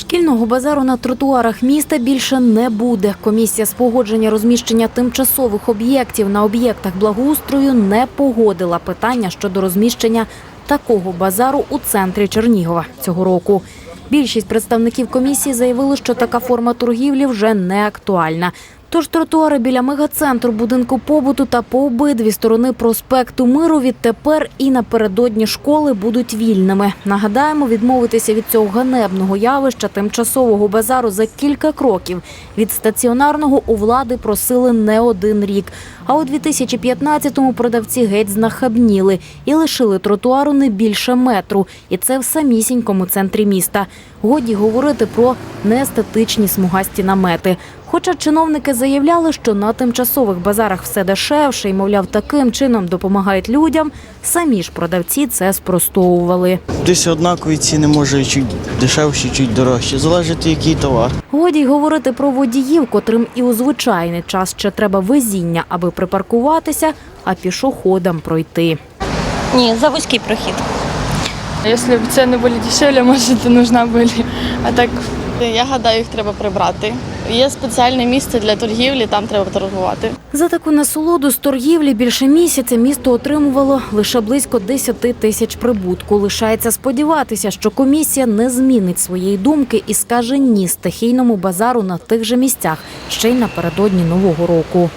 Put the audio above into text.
Шкільного базару на тротуарах міста більше не буде. Комісія з погодження розміщення тимчасових об'єктів на об'єктах благоустрою не погодила питання щодо розміщення такого базару у центрі Чернігова цього року. Більшість представників комісії заявили, що така форма торгівлі вже не актуальна. Тож тротуари біля мегацентру будинку побуту та по обидві сторони проспекту Миру відтепер і напередодні школи будуть вільними. Нагадаємо, відмовитися від цього ганебного явища тимчасового базару за кілька кроків від стаціонарного у влади просили не один рік. А у 2015-му продавці геть знахабніли і лишили тротуару не більше метру. І це в самісінькому центрі міста. Годі говорити про неестетичні смугасті намети. Хоча чиновники заявляли, що на тимчасових базарах все дешевше і, мовляв, таким чином допомагають людям, самі ж продавці це спростовували. Десь однакові ціни, може, чуть дешевші, чуть дорожчі. Залежить, який товар. Годі й говорити про водіїв, котрим і у звичайний час ще треба везіння, аби припаркуватися, а пішоходам пройти. Ні, за вузький прохід. Если бы цены были дешевле, может, и нужна были. А так Я гадаю, їх треба прибрати. Є спеціальне місце для торгівлі, там треба торгувати. За таку насолоду з торгівлі більше місяця місто отримувало лише близько 10 тисяч прибутку. Лишається сподіватися, що комісія не змінить своєї думки і скаже ні стихійному базару на тих же місцях ще й напередодні нового року.